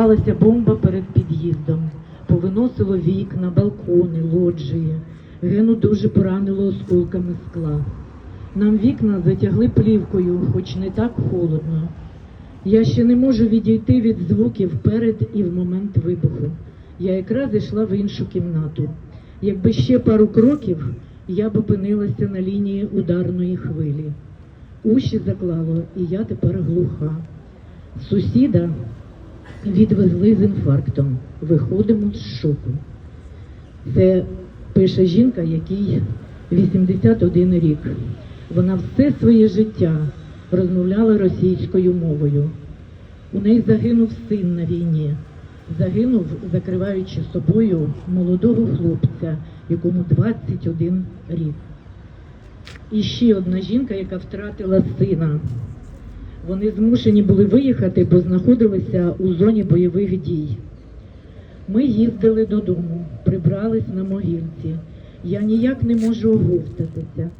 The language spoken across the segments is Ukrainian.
Сталася бомба перед під'їздом, повиносило вікна, балкони, лоджії. Гену дуже поранило осколками скла. Нам вікна затягли плівкою, хоч не так холодно. Я ще не можу відійти від звуків перед і в момент вибуху. Я якраз йшла в іншу кімнату. Якби ще пару кроків, я б опинилася на лінії ударної хвилі. Уші заклало, і я тепер глуха. Сусіда відвезли з інфарктом. Виходимо з шоку. Це пише жінка, якій 81 рік. Вона все своє життя розмовляла російською мовою. У неї загинув син на війні. Загинув, закриваючи собою молодого хлопця, якому 21 рік. І ще одна жінка, яка втратила сина. Вони змушені були виїхати, бо знаходилися у зоні бойових дій. Ми їздили додому, прибрались на могилці. Я ніяк не можу оговтатися.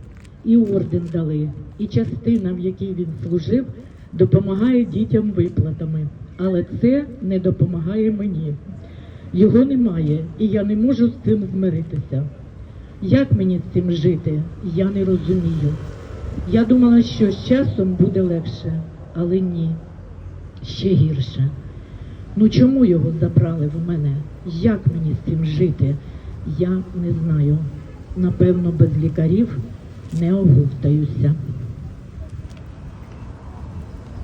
І орден дали, і частина, в якій він служив, допомагає дітям виплатами. Але це не допомагає мені. Його немає, і я не можу з цим змиритися. Як мені з цим жити, я не розумію. Я думала, що з часом буде легше, але ні, ще гірше. Ну чому його забрали в мене? Як мені з цим жити? Я не знаю. Напевно, без лікарів не оговтаюся.